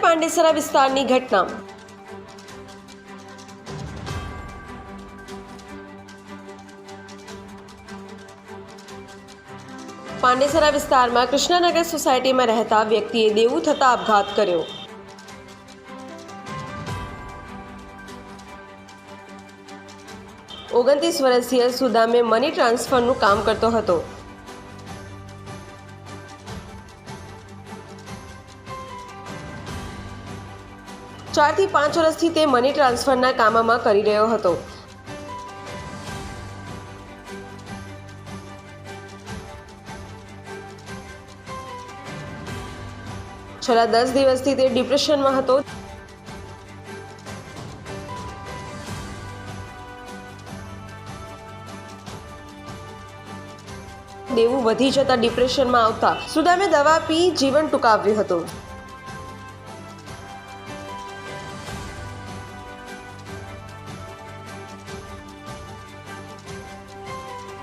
પાંડેસરા વિસ્તારની ઘટના. પાંડેસરા વિસ્તારમાં કૃષ્ણનગર સોસાયટીમાં રહેતા વ્યક્તિએ દેવું થતા આપઘાત કર્યો. ઓગણત્રીસ વર્ષીય સુદામે મની ટ્રાન્સફરનું કામ કરતો હતો. ચારથી પાંચ વર્ષથી તે મની ટ્રાન્સફરના કામમાં કરી રહ્યો હતો. છેલ્લા દસ દિવસથી તે ડિપ્રેશનમાં હતો. દેવું વધી જતા ડિપ્રેશનમાં આવતા સુદામે દવા પી જીવન ટૂંકાવ્યું હતું.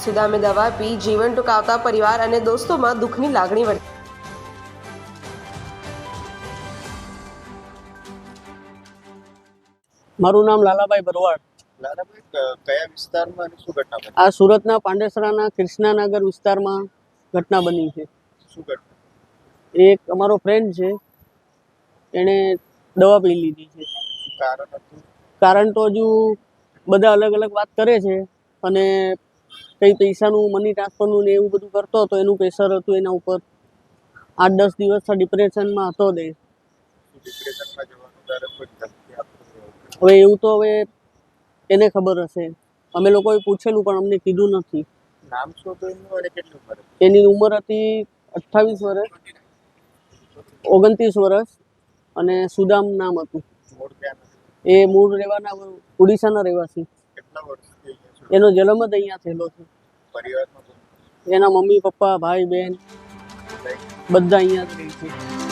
સુદામે દવા પી જીવન ટૂંકાવતા પરિવાર અને દોસ્તોમાં દુઃખની લાગણી વર્તી મારું નામ લાલાભાઈ ભરવાડ લાલાભાઈ ક- કયા વિસ્તારમાં અને શું ઘટના બની? આ સુરતના પાંડેસરાના કૃષ્ણાનગર વિસ્તારમાં ઘટના બની છે. એક અમારો ફ્રેન્ડ છે એણે દવા પી લીધી છે. કારણ તો હજુ બધા અલગ અલગ વાત કરે છે અને કંઈ પૈસાનું મની ટ્રાન્સફરનું ને એવું બધું કરતો હતો એનું પ્રેશર હતું એના ઉપર. આઠ દસ દિવસ ડિપ્રેશનમાં હતો દે. શું ડિપ્રેશનમાં જવાનું ત્યારે કોઈ ધમકી આપતું એવું કંઈ? હવે એવું તો હવે એને ખબર હશે. અમે લોકોએ પૂછેલું પણ અમને કીધું નથી. નામ એની ઉંમર હતી અઠ્ઠાવીસ વર્ષ ઓગણત્રીસ વર્ષ અને સુદામ નામ હતું. એ મૂળ રહેવાના ઓડિશાના રહેવાસી. એનો જન્મ જ અહીંયા થયેલો છે. એના મમ્મી પપ્પા ભાઈ બહેન બધા અહીંયા જ રહે છે.